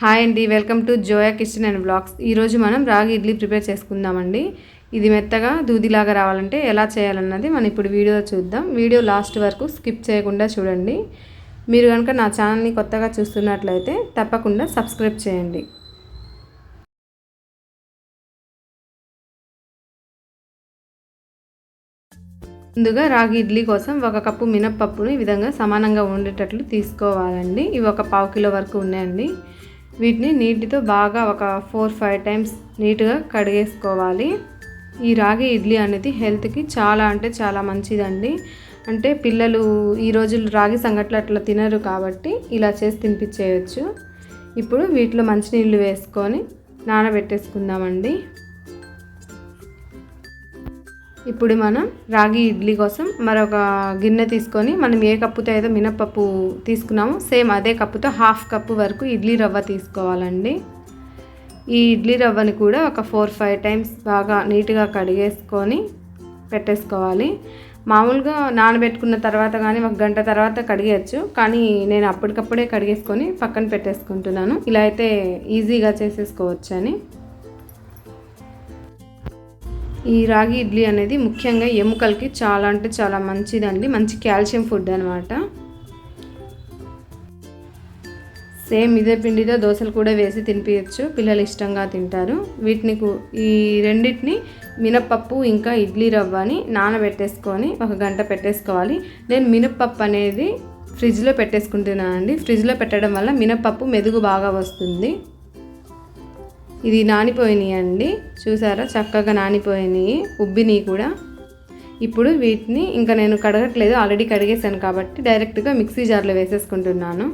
Hi అండి welcome to Zoya kitchen and blogs ఈరోజు మనం రాగి ఇడ్లీ ప్రిపేర్ చేసుకుందామండి. ఇది మెత్తగా దూదిలాగా రావాలంటే ఎలా చేయాలన్నది మనం ఇప్పుడు వీడియో చూద్దాం. వీడియో లాస్ట్ వరకు స్కిప్ చేయకుండా చూడండి. మీరు కనుక నా ఛానల్ని కొత్తగా చూస్తున్నట్లయితే తప్పకుండా సబ్స్క్రైబ్ చేయండి. ముందుగా రాగి ఇడ్లీ కోసం ఒక కప్పు మినప్పప్పును ఈ విధంగా సమానంగా ఉండేటట్లు తీసుకోవాలండి. ఇవి ఒక పావు కిలో వరకు ఉన్నాయండి. వీటిని నీటితో బాగా ఒక ఫోర్ ఫైవ్ టైమ్స్ నీట్గా కడిగేసుకోవాలి. ఈ రాగి ఇడ్లీ అనేది హెల్త్కి చాలా అంటే చాలా మంచిదండి. అంటే పిల్లలు ఈ రోజులు రాగి సంగట్లు అట్లా తినరు కాబట్టి ఇలా చేసి తినిపించేయచ్చు. ఇప్పుడు వీటిలో మంచినీళ్ళు వేసుకొని నానబెట్టేసుకుందామండి. ఇప్పుడు మనం రాగి ఇడ్లీ కోసం మరొక గిన్నె తీసుకొని మనం ఏ కప్పుతో అయితే మినపప్పు తీసుకున్నామో సేమ్ అదే కప్పుతో హాఫ్ కప్పు వరకు ఇడ్లీ రవ్వ తీసుకోవాలండి. ఈ ఇడ్లీ రవ్వని కూడా ఒక ఫోర్ ఫైవ్ టైమ్స్ బాగా నీట్గా కడిగేసుకొని పెట్టేసుకోవాలి. మామూలుగా నానబెట్టుకున్న తర్వాత కానీ ఒక గంట తర్వాత కడిగేయచ్చు కానీ నేను అప్పటికప్పుడే కడిగేసుకొని పక్కన పెట్టేసుకుంటున్నాను. ఇలా అయితే ఈజీగా చేసేసుకోవచ్చు అని ఈ రాగి ఇడ్లీ అనేది ముఖ్యంగా ఎముకలకి చాలా అంటే చాలా మంచిదండి. మంచి కాల్షియం ఫుడ్ అనమాట సేమ్ ఇదే పిండితో దోశలు కూడా వేసి తినిపించచ్చు పిల్లలు ఇష్టంగా తింటారు. వీటిని ఈ రెండింటిని మినప్పప్పు ఇంకా ఇడ్లీ రవ్వని నానబెట్టేసుకొని ఒక గంట పెట్టేసుకోవాలి. నేను మినప్పప్పు అనేది ఫ్రిడ్జ్లో పెట్టేసుకుంటున్నానండి. ఫ్రిడ్జ్లో పెట్టడం వల్ల మినప్పప్పు మెదుగు బాగా వస్తుంది. ఇది నానిపోయినాయి అండి చూసారా? చక్కగా నానిపోయినాయి. ఉబ్బినాయి కూడా. ఇప్పుడు వీటిని ఇంకా నేను కడగట్లేదు. ఆల్రెడీ కడిగేసాను కాబట్టి డైరెక్ట్గా మిక్సీ జార్లో వేసేసుకుంటున్నాను.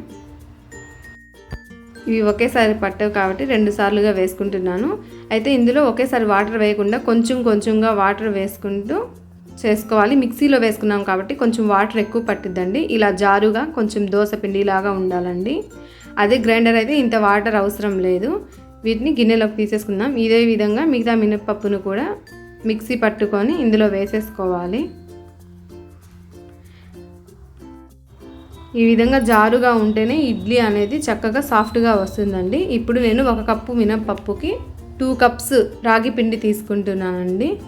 ఇవి ఒకేసారి పట్టవు కాబట్టి రెండు సార్లుగా వేసుకుంటున్నాను. అయితే ఇందులో ఒకేసారి వాటర్ వేయకుండా కొంచెం కొంచెంగా వాటర్ వేసుకుంటూ చేసుకోవాలి. మిక్సీలో వేసుకున్నాం కాబట్టి కొంచెం వాటర్ ఎక్కువ పట్టిద్దండి. ఇలా జారుగా కొంచెం దోశ పిండిలాగా ఉండాలండి. అదే గ్రైండర్ అయితే ఇంత వాటర్ అవసరం లేదు. వీటిని గిన్నెలోకి తీసేసుకుందాం. ఇదే విధంగా మిగతా మినపప్పును కూడా మిక్సీ పట్టుకొని ఇందులో వేసేసుకోవాలి. ఈ విధంగా జారుగా ఉంటేనే ఇడ్లీ అనేది చక్కగా సాఫ్ట్గా వస్తుందండి. ఇప్పుడు నేను ఒక కప్పు మినపప్పుకి టూ కప్స్ రాగి పిండి తీసుకుంటున్నానండి.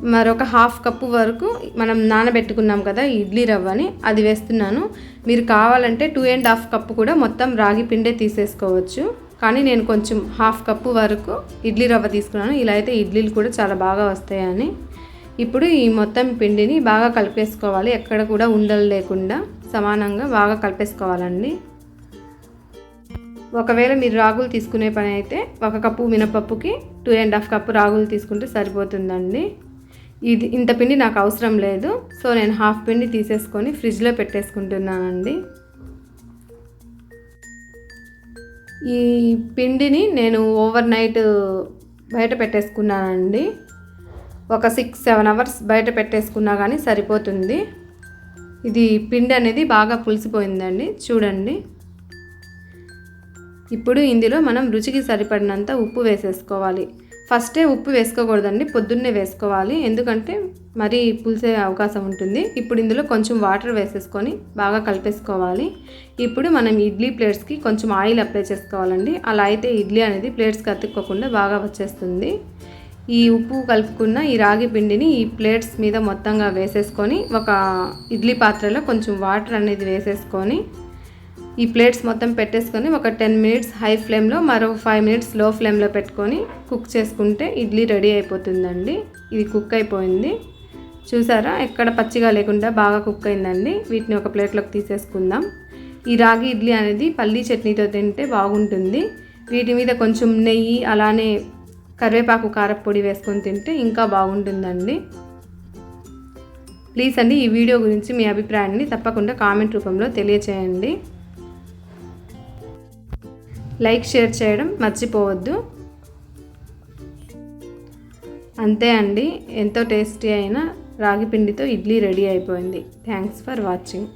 మరొక హాఫ్ కప్పు వరకు మనం నానబెట్టుకున్నాం కదా ఇడ్లీ రవ్వని అది వేస్తున్నాను. మీరు కావాలంటే టూ అండ్ హాఫ్ కప్పు కూడా మొత్తం రాగి పిండే తీసేసుకోవచ్చు. కానీ నేను కొంచెం హాఫ్ కప్పు వరకు ఇడ్లీ రవ్వ తీసుకున్నాను. ఇలా అయితే ఇడ్లీలు కూడా చాలా బాగా వస్తాయని. ఇప్పుడు ఈ మొత్తం పిండిని బాగా కలిపేసుకోవాలి. ఎక్కడ కూడా ఉండలు లేకుండా సమానంగా బాగా కలిపేసుకోవాలండి. ఒకవేళ మీరు రాగులు తీసుకునే పని అయితే ఒక కప్పు మినపప్పుకి టూ అండ్ హాఫ్ కప్పు రాగులు తీసుకుంటే సరిపోతుందండి. ఇది ఇంత పిండి నాకు అవసరం లేదు. సో నేను హాఫ్ పిండి తీసేసుకొని ఫ్రిడ్జ్లో పెట్టేసుకుంటున్నానండి. ఈ పిండిని నేను ఓవర్ నైట్ బయట పెట్టేసుకున్నానండి. ఒక సిక్స్ సెవెన్ అవర్స్ బయట పెట్టేసుకున్నా కానీ సరిపోతుంది. ఇది పిండి అనేది బాగా పులిసిపోయిందండి. చూడండి. ఇప్పుడు ఇందులో మనం రుచికి సరిపడినంత ఉప్పు వేసేసుకోవాలి. ఫస్టే ఉప్పు వేసుకోకూడదండి పొద్దున్నే వేసుకోవాలి. ఎందుకంటే మరీ పులిసే అవకాశం ఉంటుంది. ఇప్పుడు ఇందులో కొంచెం వాటర్ వేసేసుకొని బాగా కలిపేసుకోవాలి. ఇప్పుడు మనం ఇడ్లీ ప్లేట్స్కి కొంచెం ఆయిల్ అప్లై చేసుకోవాలండి. అలా అయితే ఇడ్లీ అనేది ప్లేట్స్కి అతుక్కోకుండా బాగా వచ్చేస్తుంది. ఈ ఉప్పు కలుపుకున్న ఈ రాగి పిండిని ఈ ప్లేట్స్ మీద మొత్తంగా వేసేసుకొని ఒక ఇడ్లీ పాత్రలో కొంచెం వాటర్ అనేది వేసేసుకొని ఈ ప్లేట్స్ మొత్తం పెట్టేసుకొని ఒక టెన్ మినిట్స్ హై ఫ్లేమ్లో మరో ఫైవ్ మినిట్స్లో ఫ్లేమ్లో పెట్టుకొని కుక్ చేసుకుంటే ఇడ్లీ రెడీ అయిపోతుందండి. ఇది కుక్ అయిపోయింది. చూసారా? ఎక్కడ పచ్చిగా లేకుండా బాగా కుక్ అయిందండి. వీటిని ఒక ప్లేట్లోకి తీసేసుకుందాం. ఈ రాగి ఇడ్లీ అనేది పల్లీ చట్నీతో తింటే బాగుంటుంది. వీటి మీద కొంచెం నెయ్యి అలానే కరివేపాకు కారపొడి వేసుకొని తింటే ఇంకా బాగుంటుందండి. ప్లీజ్ అండి ఈ వీడియో గురించి మీ అభిప్రాయాన్ని తప్పకుండా కామెంట్ రూపంలో తెలియచేయండి. లైక్ షేర్ చేయడం మర్చిపోవద్దు. అంతే అండి. ఎంతో టేస్టీ అయిన రాగి పిండితో ఇడ్లీ రెడీ అయిపోయింది. Thanks for watching.